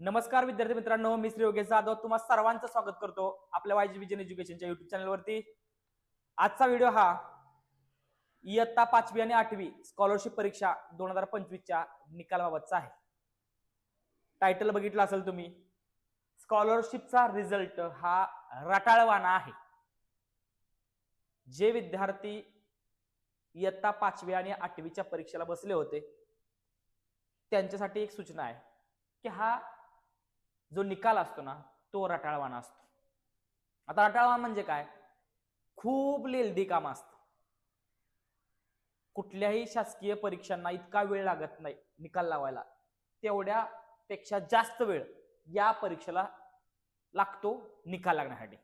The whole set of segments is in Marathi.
नमस्कार विद्यार्थी मित्रांनो मी श्री योगेश जाधव. तुम्हा सर्वांचं स्वागत करतो आपल्या वायजी विजन एज्युकेशनच्या युट्यूब चॅनलवरती आजचा व्हिडिओ हा इयत्ता पाचवी आणि आठवी स्कॉलरशिप परीक्षा दोन हजार पंचवीसच्या निकालाबाबतचा आहे. टायटल बघितलं असेल तुम्ही स्कॉलरशिपचा रिझल्ट हा रटाळवाना आहे. जे विद्यार्थी इयत्ता पाचवी आणि आठवीच्या परीक्षेला बसले होते त्यांच्यासाठी एक सूचना आहे की हा जो निकाल असतो ना तो रटाळवाना असतो. आता रटाळवा म्हणजे काय? खूप लेल्दी काम असतं. कुठल्याही शासकीय परीक्षांना इतका वेळ लागत नाही निकाल लावायला. तेवढ्या पेक्षा जास्त वेळ या परीक्षेला लागतो निकाल लागण्यासाठी.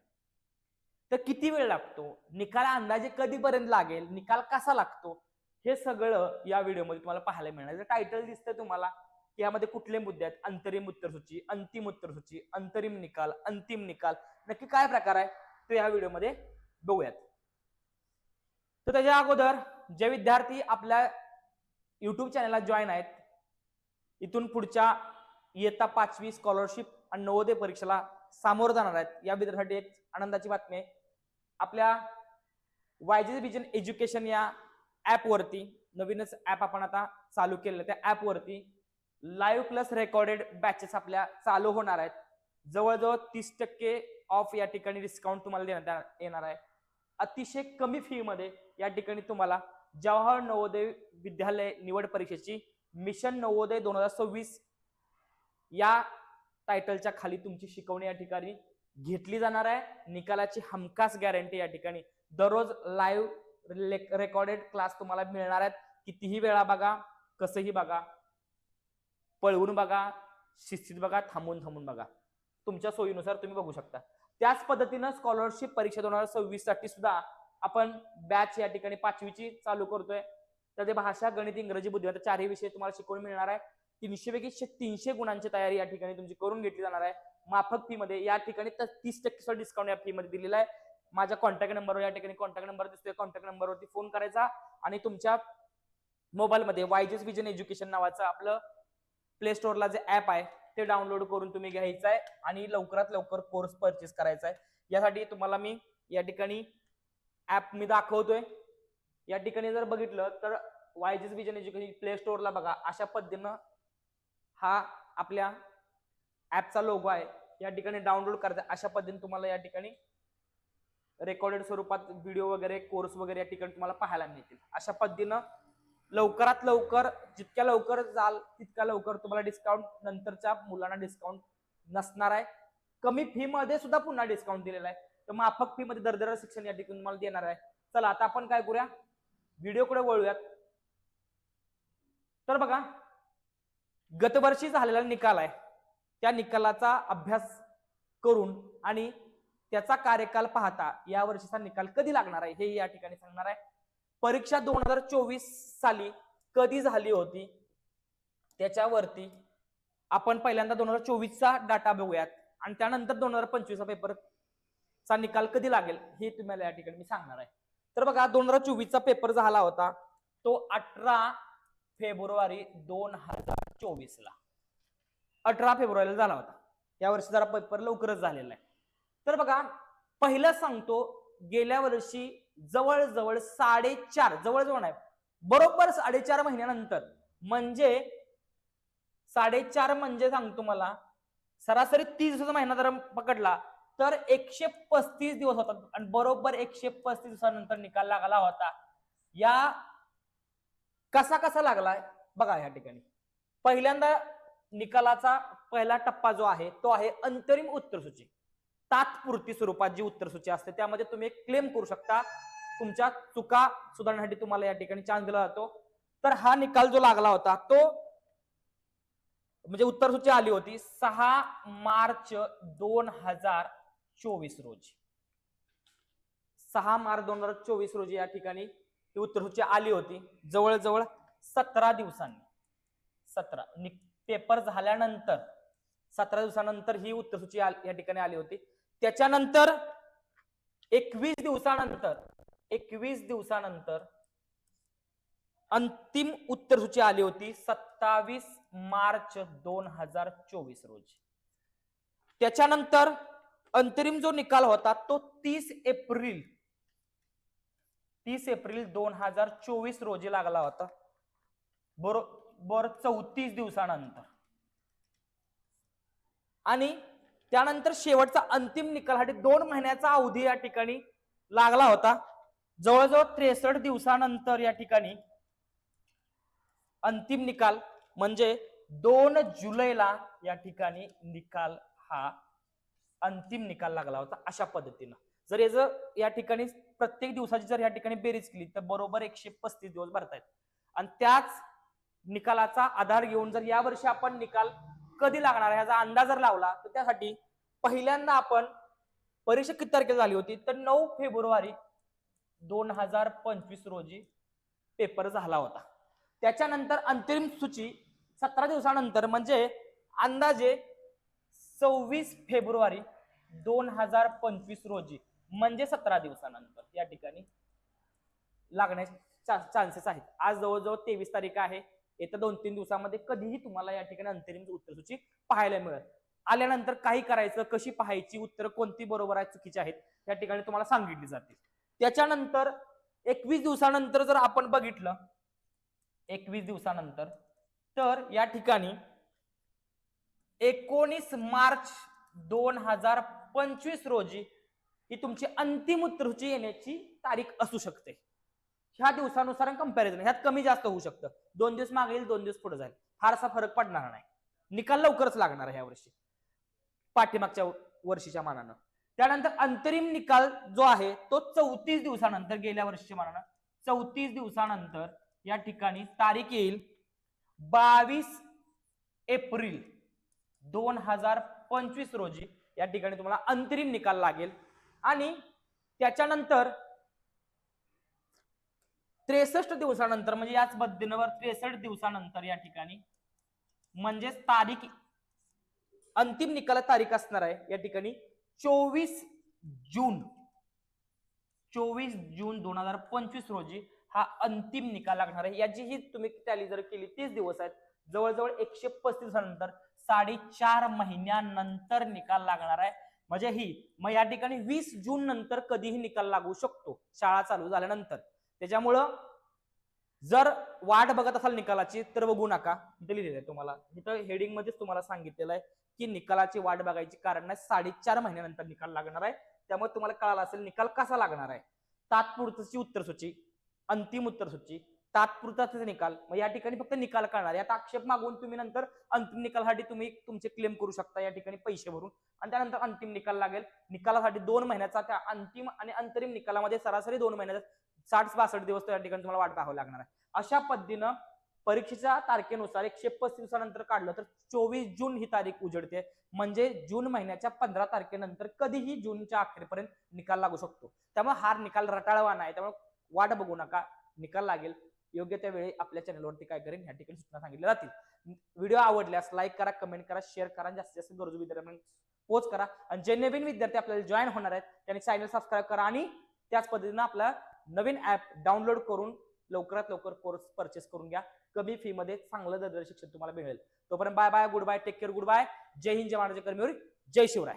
तर किती वेळ लागतो? निकाल अंदाजे कधीपर्यंत लागेल? निकाल कसा लागतो? हे सगळं या व्हिडिओमध्ये तुम्हाला पाहायला मिळणार. टायटल दिसतं तुम्हाला यामध्ये कुठले मुद्दे आहेत? अंतरिम उत्तरसूची अंतिम उत्तरसूची अंतरिम निकाल अंतिम निकाल. नक्की काय प्रकार आहे? तो या व्हिडिओमध्ये बघूयात. तर त्याच्या अगोदर जे विद्यार्थी आपल्या युट्यूब चॅनलला जॉईन आहेत इथून पुढच्या इयत्ता पाचवी स्कॉलरशिप आणि नवोदय परीक्षेला सामोरं जाणार आहेत. या विद्यार्थ्यांसाठी एक आनंदाची बातमी आहे. आपल्या वायजी विजन एज्युकेशन या ॲपवरती नवीनच ॲप आपण आता चालू केलेलं त्या ॲपवरती लाईव्ह प्लस रेकॉर्डेड बॅचेस आपल्या चालू होणार आहेत. जवळजवळ तीस टक्के ऑफ या ठिकाणी डिस्काउंट तुम्हाला देण्यात येणार आहे. अतिशय कमी फी मध्ये या ठिकाणी तुम्हाला जवाहर नवोदय विद्यालय निवड परीक्षेची मिशन नवोदय दोन हजार सव्वीस या टायटलच्या खाली तुमची शिकवणी या ठिकाणी घेतली जाणार आहे. निकालाची हमखास गॅरंटी या ठिकाणी दररोज लाईव्ह रेकॉर्डेड क्लास तुम्हाला मिळणार आहेत. कितीही वेळा बघा कसंही बघा पळवून बघा शिस्तीत बघा थांबून थांबून बघा. तुमच्या सोयीनुसार तुम्ही बघू शकता. त्याच पद्धतीनं स्कॉलरशिप परीक्षा दोन हजार सव्वीससाठी सुद्धा आपण बॅच या ठिकाणी पाचवीची चालू करतोय. तर ते भाषा गणित इंग्रजी बुद्धिमत्ता चारही विषय तुम्हाला शिकवून मिळणार आहे. तीनशे पैकी शे- तीनशे गुणांची तयारी या ठिकाणी तुमची करून घेतली जाणार आहे. माफक फी मध्ये या ठिकाणी तर तीस टक्के डिस्काउंट या फी मध्ये दिलेला आहे. माझ्या कॉन्टॅक्ट नंबरवर या ठिकाणी कॉन्टॅक्ट नंबर दिसतोय. कॉन्टॅक्ट नंबरवरती फोन करायचा आणि तुमच्या मोबाईलमध्ये वायजेस विजन एज्युकेशन नावाचं आपलं प्ले स्टोअरला जे ऍप आहे ते डाउनलोड करून तुम्ही घ्यायचं आहे आणि लवकरात लवकर कोर्स परचेस करायचा आहे यासाठी तुम्हाला मी या ठिकाणी ऍप मी दाखवतोय. या ठिकाणी जर बघितलं तर वायजीस विजन एज्युकेशन प्ले स्टोअरला बघा अशा पद्धतीनं हा आपल्या ऍपचा लोगो आहे. या ठिकाणी डाउनलोड करायचा अशा पद्धतीने तुम्हाला या ठिकाणी रेकॉर्डेड स्वरूपात व्हिडिओ वगैरे कोर्स वगैरे या ठिकाणी तुम्हाला पाहायला मिळतील. अशा पद्धतीनं लवकरात लवकर जितक्या लवकर जाल तितक्या लवकर तुम्हाला डिस्काउंट नंतरच्या मुलांना डिस्काउंट नसणार आहे. कमी फी मध्ये सुद्धा पुन्हा डिस्काउंट दिलेला आहे. तर माफक फी मध्ये दर्दर शिक्षण या ठिकाणी तुम्हाला देणार आहे. चला आता आपण काय करूया? व्हिडिओकडे वळूयात. तर बघा गतवर्षी झालेला निकाल आहे. त्या निकालाचा अभ्यास करून आणि त्याचा कार्यकाल पाहता या वर्षीचा निकाल कधी लागणार आहे हे या ठिकाणी सांगणार आहे. परीक्षा दोन हजार चोवीस साली कधी झाली होती? त्याच्यावरती आपण पहिल्यांदा दोन हजार चोवीसचा डाटा बघूयात. आणि त्यानंतर दोन हजार पंचवीसचा पेपरचा निकाल कधी लागेल हे तुम्हाला या ठिकाणी मी सांगणार आहे. तर बघा दोन हजार चोवीसचा पेपर झाला होता तो अठरा फेब्रुवारी दोन हजार चोवीस ला अठरा फेब्रुवारीला झाला होता. या वर्षी जरा पेपर लवकरच झालेला आहे. तर बघा पहिलं सांगतो गेल्या वर्षी जवळजवळ साडेचार जवळजवळ नाही बरोबर साडेचार महिन्यानंतर म्हणजे साडेचार म्हणजे सांगतो मला सरासरी तीस दिवसाचा महिना जर पकडला तर एकशे पस्तीस दिवस होतात. आणि बरोबर एकशे पस्तीस दिवसानंतर निकाल लागला होता. या कसा कसा लागलाय? बघा या ठिकाणी. पहिल्यांदा निकालाचा पहिला टप्पा जो आहे तो आहे अंतरिम उत्तरसूची. तात्पुरती स्वरूपात जी उत्तरसूची असते त्यामध्ये तुम्ही एक क्लेम करू शकता. तुमच्या चुका सुधारण्यासाठी तुम्हाला या ठिकाणी चान्स दिला जातो. तर हा निकाल जो लागला होता तो म्हणजे उत्तरसूची आली होती सहा मार्च दोन हजार चोवीस रोजी. सहा मार्च दोन हजार चोवीस रोजी या ठिकाणी ही उत्तरसूची आली होती. जवळजवळ सतरा दिवसांनी सतरा पेपर झाल्यानंतर सतरा दिवसानंतर ही उत्तरसूची या ठिकाणी आली होती. त्याच्यानंतर एकवीस दिवसानंतर एकवीस दिवसानंतर अंतिम उत्तरसूची आली होती सत्तावीस मार्च दोन हजार चोवीस रोजी. त्याच्यानंतर अंतरिम जो निकाल होता तो तीस एप्रिल तीस एप्रिल दोन हजार चोवीस रोजी लागला होता. बरोबर चौतीस दिवसानंतर. आणि त्यानंतर शेवटचा अंतिम निकालासाठी दोन महिन्याचा अवधी या ठिकाणी लागला होता. जवळजवळ त्रेसष्ट दिवसानंतर या ठिकाणी अंतिम निकाल म्हणजे दोन जुलैला या ठिकाणी निकाल हा अंतिम निकाल लागला होता अशा पद्धतीनं. जर याचं या ठिकाणी प्रत्येक दिवसाची जर या ठिकाणी बेरीज केली तर बरोबर एकशे पस्तीस दिवस भरतायत. आणि त्याच निकालाचा आधार घेऊन जर यावर्षी आपण निकाल कधी लागणार ह्याचा अंदाज जर लावला तर त्यासाठी पहिल्यांदा आपण परीक्षा किती तारखेला झाली होती? तर नऊ फेब्रुवारी दोन हजार पंचवीस रोजी पेपर झाला होता. त्याच्यानंतर अंतिम सूची सतरा दिवसानंतर म्हणजे अंदाजे सव्वीस फेब्रुवारी दोन हजार पंचवीस रोजी म्हणजे सतरा दिवसानंतर या ठिकाणी लागण्याचे चान्सेस आहेत. आज जवळजवळ तेवीस तारीख आहे. येत्या दोन तीन दिवसामध्ये कधीही तुम्हाला या ठिकाणी अंतरिम उत्तरसूची पाहायला मिळेल. आल्यानंतर काही करायचं कशी पाहायची उत्तर कोणती बरोबर आहे चुकीची आहेत या ठिकाणी तुम्हाला सांगितली जाते त्याच्यानंतर एकवीस दिवसानंतर जर आपण बघितलं एकवीस दिवसानंतर तर या ठिकाणी एकोणीस मार्च दोन हजार पंचवीस रोजी ही तुमची अंतिम उत्तरसूची येण्याची तारीख असू शकते. ह्या दिवसानुसार कंपॅरिझन ह्यात कमी जास्त होऊ शकतं. दोन दिवस मागे येईल दोन दिवस पुढे जाईल. फारसा फरक पडणार नाही. निकाल लवकरच लागणार आहे ह्या वर्षी. पाठीमागच्या वर्षीच्या मानानं. त्यानंतर अंतरिम निकाल जो आहे तो चौतीस दिवसानंतर गेल्या वर्षीच्या मानानं चौतीस दिवसानंतर या ठिकाणी तारीख येईल बावीस एप्रिल दोन हजार पंचवीस रोजी या ठिकाणी तुम्हाला अंतरिम निकाल लागेल. आणि त्याच्यानंतर त्रेसष्ट दिवसानंतर म्हणजे याच बद्दीनवर त्रेसष्ट दिवसानंतर या ठिकाणी म्हणजेच तारीख अंतिम निकाल तारीख असणार आहे या ठिकाणी चोवीस जून. चोवीस जून दोन हजार पंचवीस रोजी हा अंतिम निकाल लागणार आहे. याची ही तुम्ही टॅली जर केली तीस दिवस आहेत. जवळजवळ एकशे पस्तीस दिवसानंतर साडेचार महिन्यानंतर निकाल लागणार आहे. म्हणजे ही मग या ठिकाणी वीस जून नंतर कधीही निकाल लागू शकतो. शाळा चालू झाल्यानंतर. त्याच्यामुळं जर वाट बघत असाल निकालाची तर बघू नका. इथे लिहिलेलं आहे तुम्हाला. इथं हेडिंग मध्येच तुम्हाला सांगितलेलं आहे की निकालाची वाट बघायची कारण नाही साडेचार महिन्यानंतर निकाल लागणार आहे. त्यामुळे तुम्हाला कळालं असेल निकाल कसा लागणार आहे. तात्पुरतीची उत्तरसूची अंतिम उत्तरसूची तात्पुरताच निकाल. मग या ठिकाणी फक्त निकाल काढणार यात आक्षेप मागून तुम्ही नंतर अंतिम निकालासाठी तुम्ही तुमचे क्लेम करू शकता या ठिकाणी पैसे भरून. आणि त्यानंतर अंतिम निकाल लागेल. निकालासाठी दोन महिन्याचा त्या अंतिम आणि अंतरिम निकालामध्ये सरासरी दोन महिन्याचा साठ बासष्ट दिवस त्या ठिकाणी तुम्हाला वाट पाहावं लागणार आहे. अशा पद्धतीनं परीक्षेच्या तारखेनुसार एकशे पस्तीस दिवसानंतर काढलं तर चोवीस जून ही तारीख उजडते. म्हणजे जून महिन्याच्या पंधरा तारखेनंतर कधीही जूनच्या अखेरपर्यंत निकाल लागू शकतो. त्यामुळे हा निकाल रटाळवा नाही त्यामुळे वाट बघू नका. निकाल लागेल. योग्य त्या वेळी आपल्या चॅनलवरती काय करेन या ठिकाणी सूचना सांगितल्या जातील. व्हिडिओ आवडल्यास लाईक करा कमेंट करा शेअर करा जास्तीत जास्त गरजू विद्यार्थ्यांना पोच करा. आणि जे नवीन विद्यार्थी आपल्याला जॉईन होणार आहेत त्यांनी चॅनल सबस्क्राईब करा आणि त्याच पद्धतीनं आपला नवीन ऍप डाउनलोड करून लवकरात लवकर कोर्स परचेस करून घ्या. कमी फी मध्ये चांगलं दर्जाचं शिक्षण तुम्हाला मिळेल. तोपर्यंत bye bye good bye take care good bye जय हिंद जय महाराज कर्मीवर जय शिवराय.